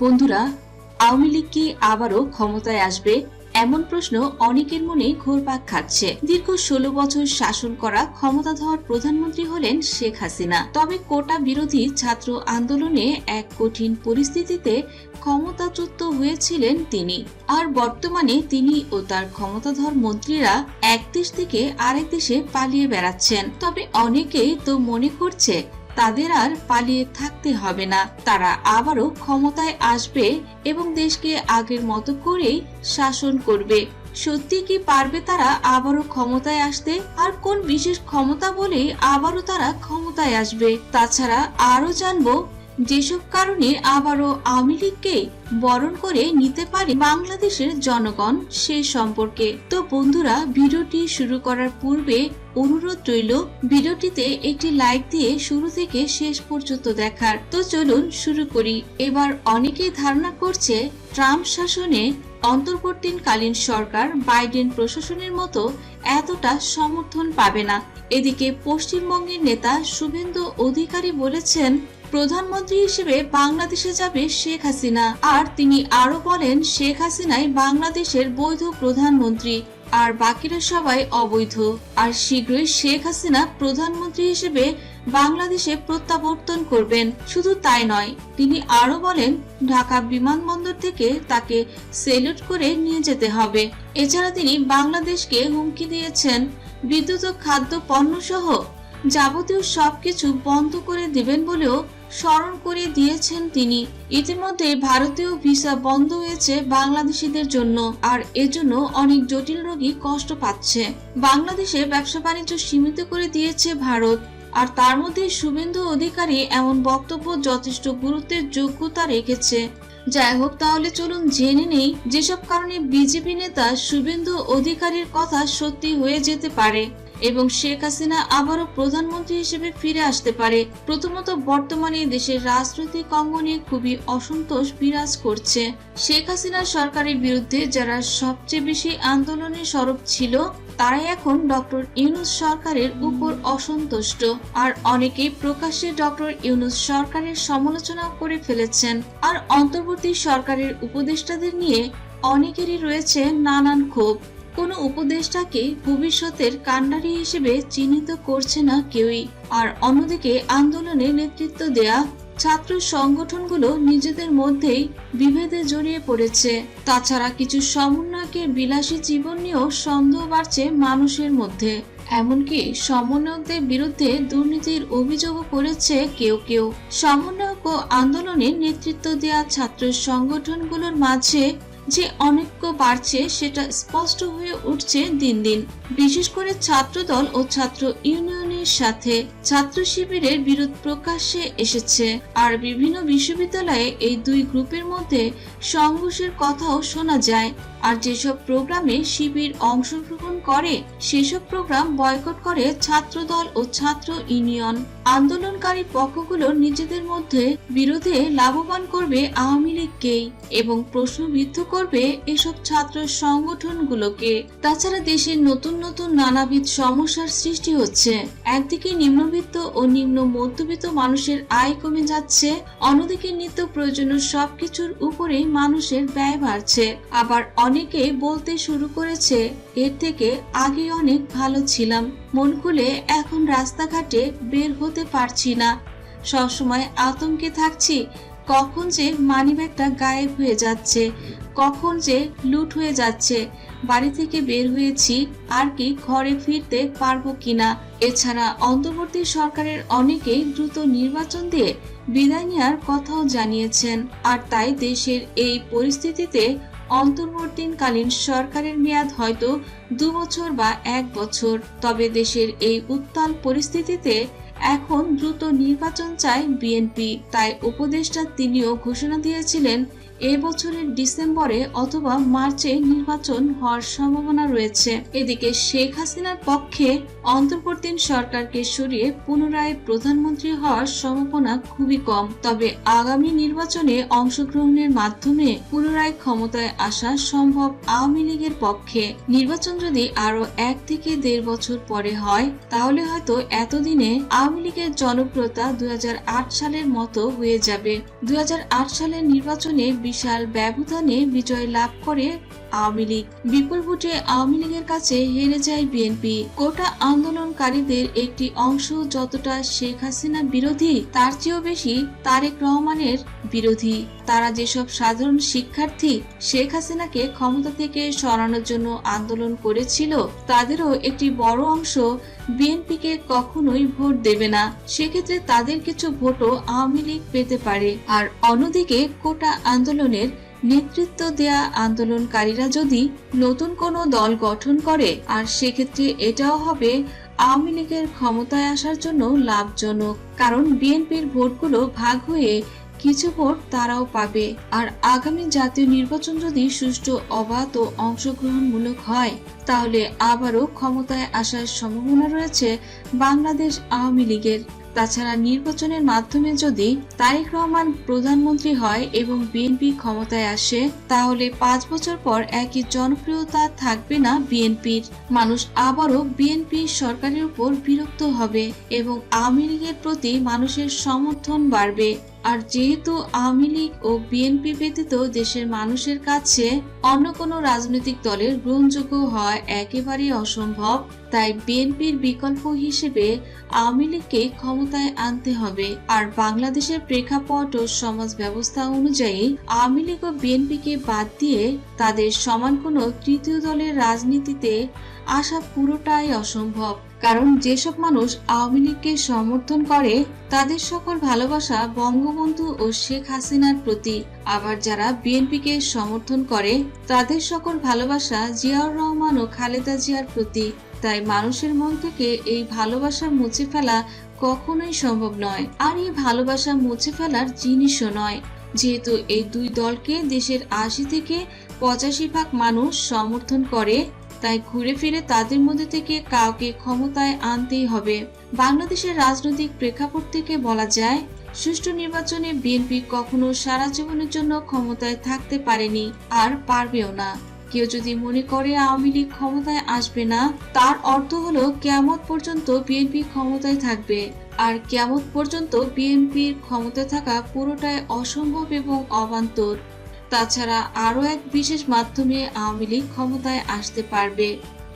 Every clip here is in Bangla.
বন্ধুরা, আওয়ামী লীগ কি আবারও ক্ষমতায় আসবে? এমন প্রশ্ন অনেকের মনে ঘুরপাক খাচ্ছে। দীর্ঘ ষোলো বছর শাসন করা ক্ষমতাধর প্রধানমন্ত্রী হলেন শেখ হাসিনা। তবে কোটা বিরোধী ছাত্র আন্দোলনে এক কঠিন পরিস্থিতিতে ক্ষমতাচ্যুত হয়েছিলেন তিনি। আর বর্তমানে তিনি ও তার ক্ষমতাধর মন্ত্রীরা এক দেশ থেকে আরেক দেশে পালিয়ে বেড়াচ্ছেন। তবে অনেকেই তো মনে করছে তাদের আর পালিয়ে থাকতে হবে না। তারা আবারও ক্ষমতায় আসবে এবং দেশকে আগের মতো করেই শাসন করবে। সত্যি কি পারবে তারা আবারও ক্ষমতায় আসতে? আর কোন বিশেষ ক্ষমতা বলেই আবারও তারা ক্ষমতায় আসবে? তাছাড়া আরও জানব যেসব কারণে আবারও আওয়ামী লীগকে বরণ করে নিতে পারে বাংলাদেশের জনগণ সে সম্পর্কে। তো বন্ধুরা, ভিডিওটি শুরু করার পূর্বে অনুরোধ রইল, ভিডিওটিতে একটি লাইক দিয়ে শুরু থেকে শেষ পর্যন্ত দেখার। তো চলুন শুরু করি। এবার অনেকেই ধারণা করছে, ট্রাম্প শাসনে অন্তর্বর্তীকালীন সরকার বাইডেন প্রশাসনের মতো এতটা সমর্থন পাবে না। এদিকে পশ্চিমবঙ্গের নেতা শুভেন্দু অধিকারী বলেছেন প্রধানমন্ত্রী হিসেবে বাংলাদেশে যাবে শেখ হাসিনা। আর তিনি আরও বলেন, শেখ হাসিনাই বাংলাদেশের বৈধ প্রধানমন্ত্রী, আর বাকিরা সবাই অবৈধ। আর শীঘ্রই শেখ হাসিনা প্রধানমন্ত্রী হিসেবে বাংলাদেশে প্রত্যাবর্তন করবেন। শুধু তাই নয়, তিনি আরও বলেন, ঢাকা বিমানবন্দর থেকে তাকে সেলুট করে নিয়ে যেতে হবে। এছাড়া তিনি বাংলাদেশকে হুমকি দিয়েছেন। বিদ্যুৎ ও খাদ্য পণ্য সহ যাবতীয় সবকিছু বন্ধ করে দেবেন বলেও স্মরণ করে দিয়েছেন তিনি। ইতিমধ্যে ভারতীয় ভিসা বন্ধ হয়েছে বাংলাদেশিদের জন্য, আর এজন্য অনেক জটিল রোগী কষ্ট পাচ্ছে। বাংলাদেশে ব্যবসা বাণিজ্য সীমিত করে দিয়েছে ভারত, আর তার মধ্যে শুভেন্দু অধিকারী এমন বক্তব্য যথেষ্ট গুরুত্বের যোগ্যতা রেখেছে। যাই হোক, তাহলে চলুন জেনে নেই যেসব কারণে বিজেপি নেতা শুভেন্দু অধিকারীর কথা সত্যি হয়ে যেতে পারে। এবং শেখ হাসিনা আবারও প্রধানমন্ত্রী হিসেবে ফিরে আসতে পারে। প্রথমত বর্তমানে দেশের রাজনৈতিক অঙ্গনে খুবই অসন্তোষ বিরাজ করছে। শেখ হাসিনা সরকারের বিরুদ্ধে যারা সবচেয়ে বেশি আন্দোলনে সরব ছিল, তারাই এখন ডক্টর ইউনুস সরকারের উপর অসন্তুষ্ট। আর অনেকেই প্রকাশ্যে ডক্টর ইউনুস সরকারের সমালোচনা করে ফেলেছেন। আর অন্তর্বর্তী সরকারের উপদেষ্টাদের নিয়ে অনেকেরই রয়েছে নানান ক্ষোভ। কোনো উপদেষ্টাকে ভবিষ্যতের কাণ্ডারি হিসেবে চিহ্নিত করছে না কেউই। আর অন্যদিকে আন্দোলনে নেতৃত্ব দেয়া ছাত্র সংগঠনগুলো নিজেদের মধ্যেই বিভেদে জড়িয়ে পড়েছে। তাছাড়া কিছু সমন্বয়কের বিলাসী জীবন নিয়েও সন্দেহ বাড়ছে মানুষের মধ্যে। এমনকি সমন্বয়কদের বিরুদ্ধে দুর্নীতির অভিযোগও করেছে কেউ কেউ। সমন্বয়ক ও আন্দোলনে নেতৃত্ব দেওয়া ছাত্র সংগঠনগুলোর মাঝে যে অনৈক্য বাড়ছে, সেটা স্পষ্ট হয়ে উঠছে দিন দিন। বিশেষ করে ছাত্রদল ও ছাত্র ইউনিয়নের সাথে ছাত্র শিবিরের বিরোধ প্রকাশ্যে এসেছে। আর বিভিন্ন বিশ্ববিদ্যালয়ে এই দুই গ্রুপের মধ্যে সংঘর্ষের কথাও শোনা যায়। আর যেসব প্রোগ্রামে শিবির অংশগ্রহণ করে, সেসব প্রোগ্রাম বয়কট করে ছাত্রদল ও ছাত্র ইউনিয়ন। আন্দোলনকারী পক্ষগুলো নিজেদের মধ্যে বিরোধে লাভবান করবে আওয়ামী লীগকেই এবং প্রশ্নবিদ্ধ করবে এসব ছাত্র সংগঠনগুলোকে। তাছাড়া দেশের নতুন নতুন নানাবিধ সমস্যার সৃষ্টি হচ্ছে। একদিকে নিম্নবিত্ত ও নিম্ন মধ্যবিত্ত মানুষের আয় কমে যাচ্ছে, অন্যদিকে নিত্য প্রয়োজনীয় সবকিছুর উপরেই মানুষের ব্যয় বাড়ছে। আবার অনেকে বলতে শুরু করেছে, এর থেকে আগে অনেক ভালো ছিলাম। মন খুলে এখন রাস্তাঘাটে বের হতে পারছি না। সবসময় আতঙ্কে থাকছি, কখন যে মানিব্যাগটা গায়েব হয়ে যাচ্ছে, কখন যে লুট হয়ে যাচ্ছে। বাড়ি থেকে বের হয়েছি, আর কি ঘরে ফিরতে পারব কিনা? এছাড়া অন্তর্বর্তী সরকারের অনেকেই দ্রুত নির্বাচন দিয়ে বিদায় নেওয়ার কথাও জানিয়েছেন। আর তাই দেশের এই পরিস্থিতিতে অন্তর্বর্তীকালীন সরকারের মেয়াদ হয়তো দু বছর বা এক বছর। তবে দেশের এই উত্তাল পরিস্থিতিতে এখন দ্রুত নির্বাচন চায় বিএনপি। তাই উপদেষ্টা তিনিও ঘোষণা দিয়েছিলেন এ বছরের ডিসেম্বরে অথবা মার্চে নির্বাচন হওয়ার সম্ভাবনা রয়েছে। এদিকে শেখ হাসিনার পক্ষে অন্তর্বর্তী সরকারকে সরিয়ে পুনরায় প্রধানমন্ত্রী হওয়ার সম্ভাবনা খুবই কম। তবে আগামী নির্বাচনে অংশগ্রহণের মাধ্যমে পুনরায় ক্ষমতায় আসা সম্ভব আওয়ামী লীগের পক্ষে। নির্বাচন যদি আরও এক থেকে দেড় বছর পরে হয়, তাহলে হয়তো এতদিনে আওয়ামী লীগের জনপ্রিয়তা দুই হাজার আট সালের মতো হয়ে যাবে। দুই হাজার আট সালের নির্বাচনে বিশাল ব্যবধানে বিজয় লাভ করে আওয়ামী লীগ। বিপুল ভোটে আওয়ামী লীগের কাছে হেরে যায় বিএনপি। কোটা আন্দোলনকারীদের একটি অংশ যতটা শেখ হাসিনা বিরোধী, তার চেয়েও বেশি তারেক রহমানের বিরোধী। তারা যেসব সাধারণ শিক্ষার্থী শেখ হাসিনাকে ক্ষমতা থেকে সরানোর জন্য আন্দোলন করেছিল, তাদেরও একটি বড় অংশ বিএনপিকে কখনোই ভোট দেবে না। সেক্ষেত্রে তাদের কিছু ভোটও আওয়ামী লীগ পেতে পারে। আর অন্যদিকে কোটা আন্দোলনের নেতৃত্ব দেয়া আন্দোলনকারীরা যদি নতুন কোনো দল গঠন করে, আর সেক্ষেত্রে এটাও হবে, আওয়ামী লীগের ক্ষমতায় আসার জন্য লাভজনক, কারণ বিএনপির ভোটগুলো ভাগ হয়ে কিছু ভোট তারাও পাবে। আর আগামী জাতীয় নির্বাচন যদি সুষ্ঠু, অবাধ ও অংশগ্রহণমূলক হয়, তাহলে আবারও ক্ষমতায় আসার সম্ভাবনা রয়েছে বাংলাদেশ আওয়ামী লীগের। তাছাড়া নির্বাচনের মাধ্যমে যদি তারেক রহমান প্রধানমন্ত্রী হয় এবং বিএনপি ক্ষমতায় আসে, তাহলে পাঁচ বছর পর একই জনপ্রিয়তা থাকবে না বিএনপির। মানুষ আবারও বিএনপি সরকারের উপর বিরক্ত হবে এবং আওয়ামী লীগের প্রতি মানুষের সমর্থন বাড়বে। আর যেহেতু আওয়ামী লীগ ও বিএনপি ব্যতীত দেশের মানুষের কাছে অন্য কোনো রাজনৈতিক দলের গ্রহণযোগ্য হওয়া একেবারেই অসম্ভব, তাই বিএনপির বিকল্প হিসেবে আওয়ামী লীগকে ক্ষমতায় আনতে হবে। আর বাংলাদেশের প্রেক্ষাপট ও সমাজ ব্যবস্থা অনুযায়ী আওয়ামী লীগ ও বিএনপিকে বাদ দিয়ে তাদের সমান কোনো তৃতীয় দলের রাজনীতিতে আসা পুরোটাই অসম্ভব। কারণ যেসব মানুষ আওয়ামী লীগকে সমর্থন করে, তাদের সকল ভালোবাসা বঙ্গবন্ধু ও শেখ হাসিনার প্রতি। আবার যারা বিএনপিকে সমর্থন করে, তাদের সকল ভালোবাসা জিয়াউর রহমান ও খালেদা জিয়ার প্রতি। তাই মানুষের মন থেকে এই ভালোবাসা মুছে ফেলা কখনোই সম্ভব নয়। আর এই ভালোবাসা মুছে ফেলার জিনিসও নয়। যেহেতু এই দুই দলকে দেশের আশি থেকে পঁচাশি ভাগ মানুষ সমর্থন করে তাই ঘুরে ফিরে তাদের মধ্যে থেকে কাউকে ক্ষমতায় আনতেই হবে। বাংলাদেশের রাজনৈতিক প্রেক্ষাপট থেকে বলা যায়, সুষ্ঠু নির্বাচনে বিএনপি কখনো সারা জীবনের জন্য ক্ষমতায় থাকতে পারেনি, আর পারবেও না। কেউ যদি মনে করে আওয়ামী লীগ ক্ষমতায় আসবে না, তার অর্থ হলো কেয়ামত পর্যন্ত বিএনপি ক্ষমতায় থাকবে। আর কেয়ামত পর্যন্ত বিএনপির ক্ষমতায় থাকা পুরোটাই অসম্ভব এবং অবান্তর। তাছাড়া আরও এক বিশেষ মাধ্যমে আওয়ামী লীগ ক্ষমতায় আসতে পারবে।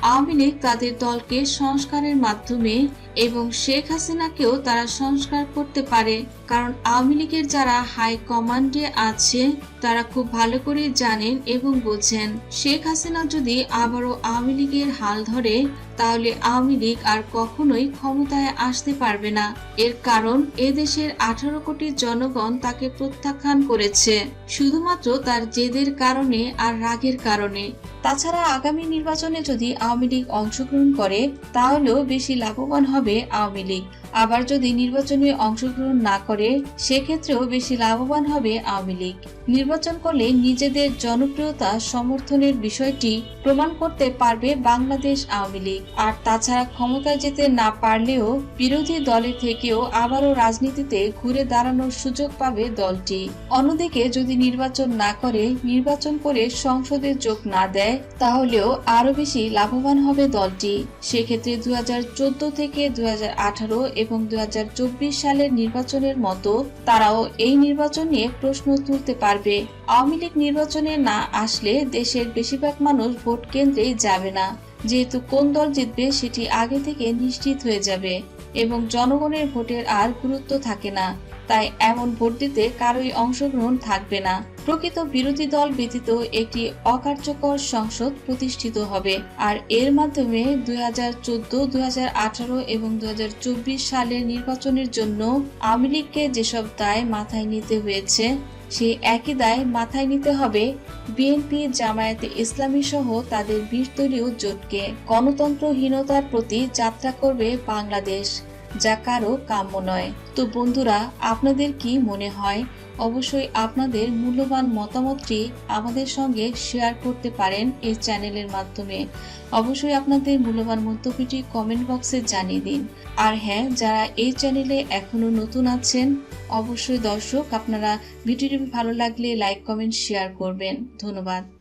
আওয়ামী লীগ তাদের দলকে সংস্কারের মাধ্যমে এবং শেখ হাসিনাকেও তারা সংস্কার করতে পারে। কারণ আওয়ামী লীগের যারা হাই কমান্ডে আছে, তারা খুব ভালো করে জানেন এবং বোঝেন। শেখ হাসিনা যদি আবারও আওয়ামী লীগের হাল ধরে, তাহলে আওয়ামী লীগ আর কখনোই ক্ষমতায় আসতে পারবে না। এর কারণ, এদেশের আঠারো কোটি জনগণ তাকে প্রত্যাখ্যান করেছে। শুধুমাত্র তার জেদের কারণে আর রাগের কারণে। তাছাড়া আগামী নির্বাচনে যদি আওয়ামী লীগ অংশগ্রহণ করে তাহলেও বেশি লাভবান হবে আওয়ামী লীগ। আবার যদি নির্বাচনে অংশগ্রহণ না করে, সেক্ষেত্রেও বেশি লাভবান হবে আওয়ামী লীগ। নির্বাচন করলে নিজেদের জনপ্রিয়তা সমর্থনের বিষয়টি প্রমাণ করতে পারবে বাংলাদেশ আওয়ামী লীগ। আর তাছাড়া ক্ষমতায় যেতে না পারলেও বিরোধী দলের থেকেও আবারও রাজনীতিতে ঘুরে দাঁড়ানোর সুযোগ পাবে দলটি। অন্যদিকে যদি নির্বাচন না করে, নির্বাচন করে সংসদে যোগ না দেয়, তাহলেও আরও বেশি লাভবান হবে দলটি। সেক্ষেত্রে দু হাজার চোদ্দ থেকে দু হাজার আঠারো এবং দু হাজার চব্বিশ সালের নির্বাচনের মতো তারাও এই নির্বাচন নিয়ে প্রশ্ন তুলতে পারবে। আওয়ামী লীগ নির্বাচনে না আসলে দেশের বেশিরভাগ মানুষ ভোট কেন্দ্রেই যাবে না। যেহেতু কোন দল জিতবে সেটি আগে থেকে নিশ্চিত হয়ে যাবে এবং জনগণের ভোটের আর গুরুত্ব থাকে না। তাই এমন ভোট দিতে কারোই অংশগ্রহণ থাকবে না। প্রকৃত বিরোধী দল ব্যতীত একটি অকার্যকর সংসদ প্রতিষ্ঠিত হবে। আর এর মাধ্যমে দুই হাজার আঠারো এবং দুই চব্বিশ সালের নির্বাচনের জন্য আওয়ামী লীগকে যেসব দায় মাথায় নিতে হয়েছে, সেই একই দায় মাথায় নিতে হবে বিএনপি, জামায়াতে ইসলামী সহ তাদের বিরদলীয় জোটকে। গণতন্ত্রহীনতার প্রতি যাত্রা করবে বাংলাদেশ। যা কারও কাম্য নয়। তো বন্ধুরা, আপনাদের কি মনে হয়? অবশ্যই আপনাদের মূল্যবান মতামতটি আমাদের সঙ্গে শেয়ার করতে পারেন এই চ্যানেলের মাধ্যমে। অবশ্যই আপনাদের মূল্যবান মন্তব্যটি কমেন্ট বক্সে জানিয়ে দিন। আর হ্যাঁ যারা এই চ্যানেলে এখনও নতুন আছেন, অবশ্যই দর্শক, আপনারা ভিডিওটি ভালো লাগলে লাইক, কমেন্ট, শেয়ার করবেন। ধন্যবাদ।